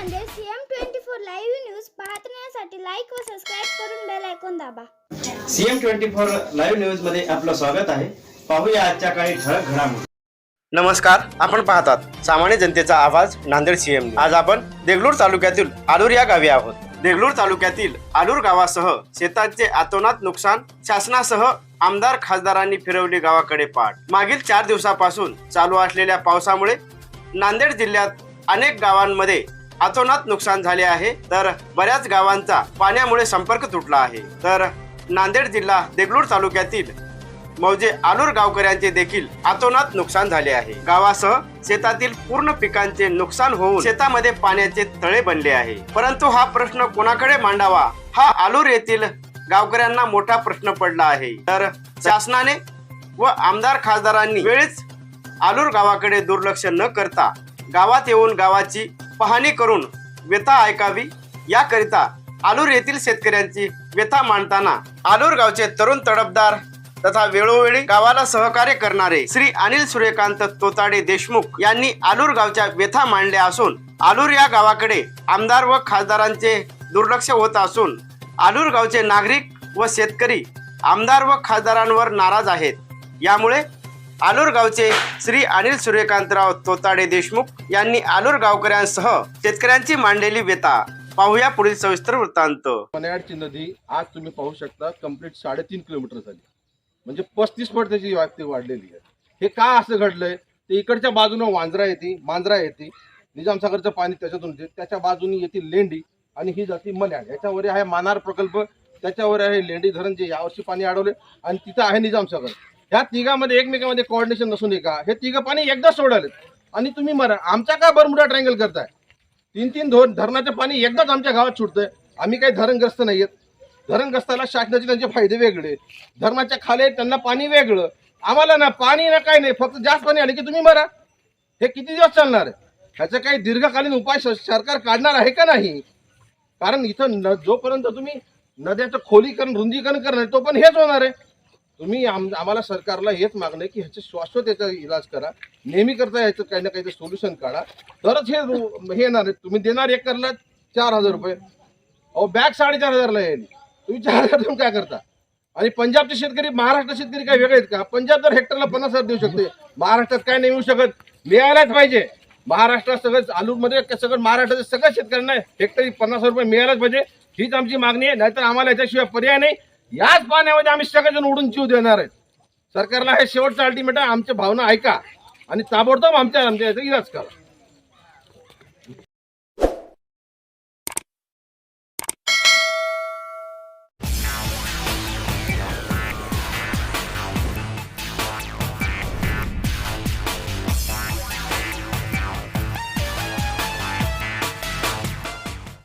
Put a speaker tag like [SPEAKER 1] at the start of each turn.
[SPEAKER 1] CM twenty four live news पाहण्यासाठी like व subscribe करून बेल ऐकून दाबा.
[SPEAKER 2] सीएम ट्वेंटी फोर लाईव्ह न्यूजमध्ये आपलं स्वागत आहे. पाहूया आजच्या काही ठळक घडामोडी.
[SPEAKER 3] नमस्कार आपण पाहतात सामान्य जनतेचा आवाज नांदेड सीएम आज आपण देगलूर तालुक्यातील आलूर या गावी आहोत. देगलूर तालुक्यातील आलूर गावासह शेतांचे अतोनात नुकसान शासनासह आमदार खासदारांनी फिरवली गावाकडे पाठ. मागील चार दिवसापासून चालू असलेल्या पावसामुळे नांदेड जिल्ह्यात अनेक गावांमध्ये अतोनात नुकसान झाले आहे. तर बऱ्याच गावांचा पाण्यामुळे संपर्क तुटला आहे. तर नांदेड जिल्हा देगलूर तालुक्यातील मौजे आलूर गावकऱ्यांचे देखील अतोनात नुकसान झाले आहे. गावासह शेतातील पूर्ण पिकांचे नुकसान होऊन शेतामध्ये पाण्याचे तळे बनले आहे. परंतु हा प्रश्न कोणाकडे मांडावा? हा आलूर येथील गावकऱ्यांना मोठा प्रश्न पडला आहे. तर शासनाने व आमदार खासदारांनी वेळीच आलूर गावाकडे दुर्लक्ष न करता गावात येऊन गावाची पाहणी करून व्यथा ऐकावी. याकरिता आलूर येथील शेतकऱ्यांची व्यथा मांडताना आलूर गावचे तरुण तडफदार तथा वेळोवेळी गावाला सहकार्य करणारे श्री अनिल सूर्यकांत तोताडे देशमुख यांनी आलूर गावच्या व्यथा मांडल्या असून आलूर या गावाकडे आमदार व खासदारांचे दुर्लक्ष होत असून आलूर गावचे नागरिक व शेतकरी आमदार व खासदारांवर नाराज आहेत. यामुळे आलूर गावचे श्री अनिल सूर्यकांतराव तोताडे देशमुख यांनी आलूर गावकऱ्यांसह शेतकऱ्यांची मांडलेली व्यथा. पाहूया पुढील सविस्तर वृत्तांत.
[SPEAKER 4] मनयाडची नदी आज तुम्ही पाहू शकता कंप्लीट साडेतीन किलोमीटर झाली. म्हणजे पस्तीस पट त्याची व्याप्ती वाढलेली आहे. हे का असं घडलंय? ते इकडच्या बाजूनं वांजरा येते मांजरा येते. निजामसागरचं पाणी त्याच्यातून येते. त्याच्या बाजूने येते लेंडी आणि ही जाती मन्याड याच्यावर आहे मानार प्रकल्प त्याच्यावर आहे लेंडी धरण जे यावर्षी पाणी अडवले आणि तिथं आहे निजामसागर. ह्या तिघामध्ये एकमेकांमध्ये कॉर्डिनेशन नसून का हे तिघं पाणी एकदा सोडाले आणि तुम्ही मरा आमचा का बरमुडा ट्रँगल करताय? तीन तीन धोरण धरणाचं पाणी एकदाच आमच्या गावात सुटतंय. आम्ही काही धरणग्रस्त नाहीयेत. धरणग्रस्ताला शासनाचे त्यांचे फायदे वेगळे. धरणाच्या खाली त्यांना पाणी वेगळं. आम्हाला ना पाणी ना काही नाही फक्त जास्त पाणी आले की तुम्ही मरा. हे किती दिवस चालणार आहे? ह्याचा काही दीर्घकालीन उपाय सरकार काढणार आहे का नाही? कारण इथं न जोपर्यंत तुम्ही नद्याचं खोलीकरण रुंदीकरण करणार तो पण हेच होणार आहे. तुम्ही आम आम्हाला सरकारला हेच मागणं की ह्याचे शाश्वत याचा इलाज करा. नेहमी करता याचं काही ना काही सोल्युशन काढा. तरच हे रु- हे येणार आहे तुम्ही देणार एकरला चार हजार रुपये. अहो बॅग साडेचार हजारला येईल तुम्ही चार हजार देऊन काय करता? आणि पंजाबचे शेतकरी महाराष्ट्र शेतकरी काय वेगळे आहेत का? पंजाब तर हेक्टरला पन्नास हजार देऊ शकते. महाराष्ट्रात काय नाही येऊ शकत. मिळायलाच पाहिजे. महाराष्ट्रात सगळं आलूमध्ये सगळं महाराष्ट्राच्या सगळ्या शेतकऱ्यांना हेक्टरी पन्नास हजार रुपये मिळायलाच पाहिजे. हीच आमची मागणी आहे. नाहीतर आम्हाला याच्याशिवाय पर्याय नाही. याच पाण्यामध्ये आम्ही सगळेजण उडून जीव देणार आहेत. सरकारला हे शेवटचं अल्टिमेट आमच्या भावना ऐका. आणि ताबडतोब आमच्या आमच्या याचा इलाज करा.